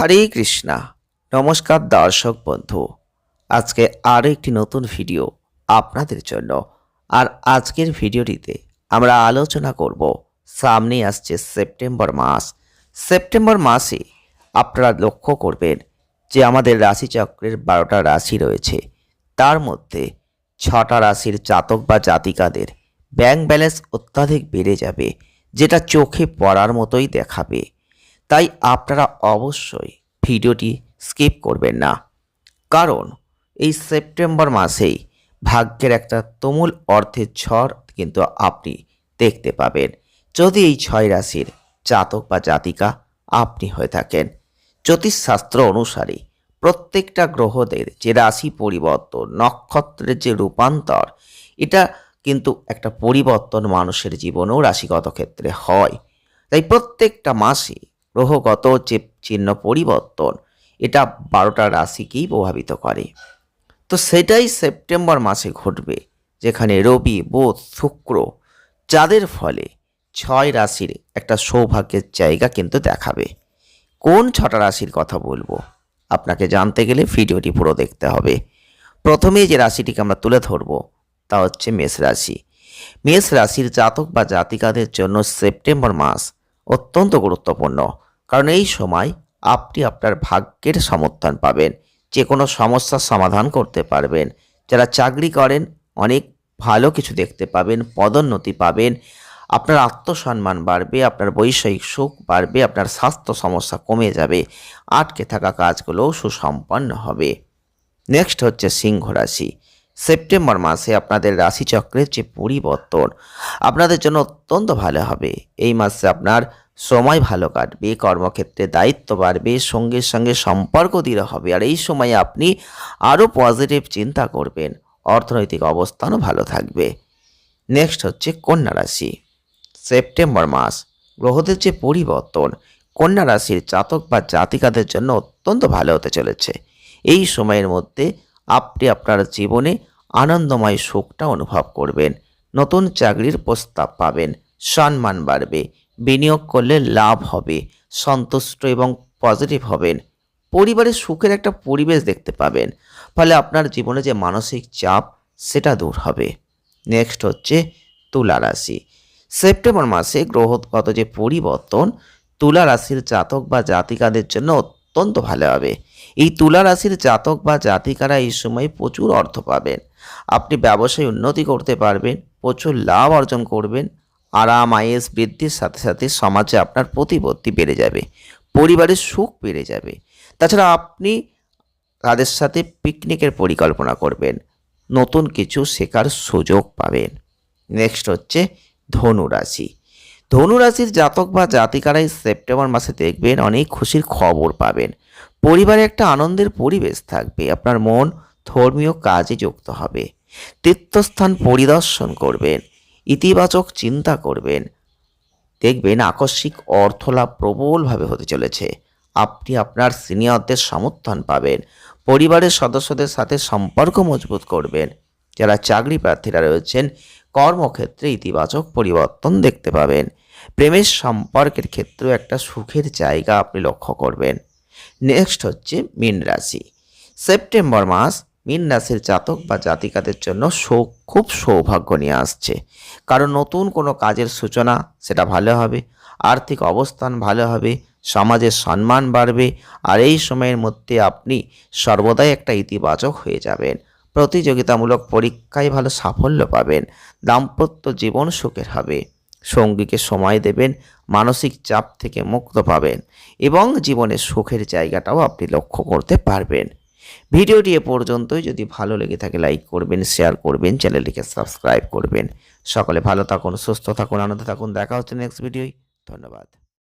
হরে কৃষ্ণা। নমস্কার দর্শক বন্ধু। আজকে আরও একটি নতুন ভিডিও আপনাদের জন্য। আর আজকের ভিডিওটিতে আমরা আলোচনা করব, সামনে আসছে সেপ্টেম্বর মাস। সেপ্টেম্বর মাসে আপনারা লক্ষ্য করবেন যে আমাদের রাশিচক্রের বারোটা রাশি রয়েছে। তার মধ্যে ছটা রাশির জাতক বা জাতিকাদের ব্যাংক ব্যালেন্স অত্যাধিক বেড়ে যাবে, যেটা চোখে পড়ার মতোই দেখাবে। তাই আপনারা অবশ্যই ভিডিওটি স্কিপ করবেন না। কারণ এই সেপ্টেম্বর মাসেই ভাগ্যের একটা তুমুল অর্থের ঝড় কিন্তু আপনি দেখতে পাবেন। যদি এই ছয় রাশির জাতক বা জাতিকা আপনি হয়ে থাকেন, জ্যোতিষশাস্ত্র অনুসারে প্রত্যেকটা গ্রহদের যে রাশি পরিবর্তন, নক্ষত্রের যে রূপান্তর, এটা কিন্তু একটা পরিবর্তন মানুষের জীবনেও রাশিগত ক্ষেত্রে হয়। তাই প্রত্যেকটা মাসে গ্রহগত যে চিহ্ন পরিবর্তন, এটা বারোটা রাশিকেই প্রভাবিত করে। তো সেটাই সেপ্টেম্বর মাসে ঘটবে, যেখানে রবি, বুধ, শুক্র, যাদের ফলে ছয় রাশির একটা সৌভাগ্যের জায়গা কিন্তু দেখাবে। কোন ছটা রাশির কথা বলব? আপনাকে জানতে গেলে ভিডিওটি পুরো দেখতে হবে। প্রথমেই যে রাশিটিকে আমরা তুলে ধরবো, তা হচ্ছে মেষ রাশি। মেষ রাশির জাতক বা জাতিকাদের জন্য সেপ্টেম্বর মাস অত্যন্ত গুরুত্বপূর্ণ। কারণ এই সময় আপনি আপনার ভাগ্যের সমর্থন পাবেন। যে কোনো সমস্যার সমাধান করতে পারবেন। যারা চাকরি করেন, অনেক ভালো কিছু দেখতে পাবেন, পদোন্নতি পাবেন। আপনার আত্মসম্মান বাড়বে, আপনার বৈষয়িক সুখ বাড়বে, আপনার স্বাস্থ্য সমস্যা কমে যাবে, আটকে থাকা কাজগুলোও সুসম্পন্ন হবে। নেক্সট হচ্ছে সিংহ রাশি। সেপ্টেম্বর মাসে আপনাদের রাশিচক্রের যে পরিবর্তন, আপনাদের জন্য অত্যন্ত ভালো হবে। এই মাসে আপনার সময় ভালো কাটবে, কর্মক্ষেত্রে দায়িত্ব বাড়বে, সঙ্গে সঙ্গে সম্পর্ক দৃঢ় হবে। আর এই সময়ে আপনি আরও পজিটিভ চিন্তা করবেন, অর্থনৈতিক অবস্থানও ভালো থাকবে। নেক্সট হচ্ছে কন্যা রাশি। সেপ্টেম্বর মাস, গ্রহদের যে পরিবর্তন, কন্যা রাশির জাতক বা জাতিকাদের জন্য অত্যন্ত ভালো হতে চলেছে। এই সময়ের মধ্যে আপনি আপনার জীবনে আনন্দময় সুখটা অনুভব করবেন, নতুন চাকরির প্রস্তাব পাবেন, সম্মান বাড়বে বিনিয়োগ করলে লাভ হবে, সন্তুষ্ট এবং পজিটিভ হবেন। পরিবারের সুখের একটা পরিবেশ দেখতে পাবেন। ফলে আপনার জীবনে যে মানসিক চাপ, সেটা দূর হবে। নেক্সট হচ্ছে তুলা রাশি। সেপ্টেম্বর মাসে গ্রহগত যে পরিবর্তন, তুলা রাশির জাতক বা জাতিকাদের জন্য অত্যন্ত ভালো হবে। এই তুলা রাশির জাতক বা জাতিকারা এই সময় প্রচুর অর্থ পাবেন। আপনি ব্যবসায় উন্নতি করতে পারবেন, প্রচুর লাভ অর্জন করবেন আরাম, আয়েস বৃদ্ধির সাথে সাথে সমাজে আপনার প্রতিপত্তি বেড়ে যাবে, পরিবারের সুখ বেড়ে যাবে। তাছাড়া আপনি তাদের সাথে পিকনিকের পরিকল্পনা করবেন, নতুন কিছু শেখার সুযোগ পাবেন। নেক্সট হচ্ছে ধনু রাশি ধনু রাশির জাতক বা জাতিকারাই সেপ্টেম্বর মাসে দেখবেন অনেক খুশির খবর পাবেন। পরিবারে একটা আনন্দের পরিবেশ থাকবে, আপনার মন ধর্মীয় কাজে যুক্ত হবে। তীর্থস্থান পরিদর্শন করবেন ইতিবাচক চিন্তা করবেন। দেখবেন আকস্মিক অর্থলাভ প্রবলভাবে হতে চলেছে। আপনি আপনার সিনিয়রদের সমর্থন পাবেন। পরিবারের সদস্যদের সাথে সম্পর্ক মজবুত করবেন। যারা চাকরি প্রার্থীরা রয়েছেন, কর্মক্ষেত্রে ইতিবাচক পরিবর্তন দেখতে পাবেন। প্রেমের সম্পর্কের ক্ষেত্রেও একটা সুখের জায়গা আপনি লক্ষ্য করবেন। নেক্সট হচ্ছে মীন রাশি। সেপ্টেম্বর মাস মীন রাশির জাতক বা জাতিকাদের জন্য সৌ খুব সৌভাগ্য নিয়ে আসছে। কারণ নতুন কোনো কাজের সূচনা, সেটা ভালো হবে, আর্থিক অবস্থান ভালো হবে, সমাজের সম্মান বাড়বে, আর এই সময়ের মধ্যে আপনি সর্বদাই একটা ইতিবাচক হয়ে যাবেন। প্রতিযোগিতামূলক পরীক্ষায় ভালো সাফল্য পাবেন, দাম্পত্য জীবন সুখের হবে, সঙ্গীকে সময় দেবেন, মানসিক চাপ থেকে মুক্ত পাবেন, এবং জীবনের সুখের জায়গাটাও আপনি লক্ষ্য করতে পারবেন। ভিডিওটি এ পর্যন্তই। যদি ভালো লেগে থাকে লাইক করবেন শেয়ার করবেন, চ্যানেলটিকে সাবস্ক্রাইব করবেন। সকলে ভালো থাকুন, সুস্থ থাকুন, আনন্দ থাকুন। দেখা হচ্ছে নেক্সট ভিডিওয় ধন্যবাদ।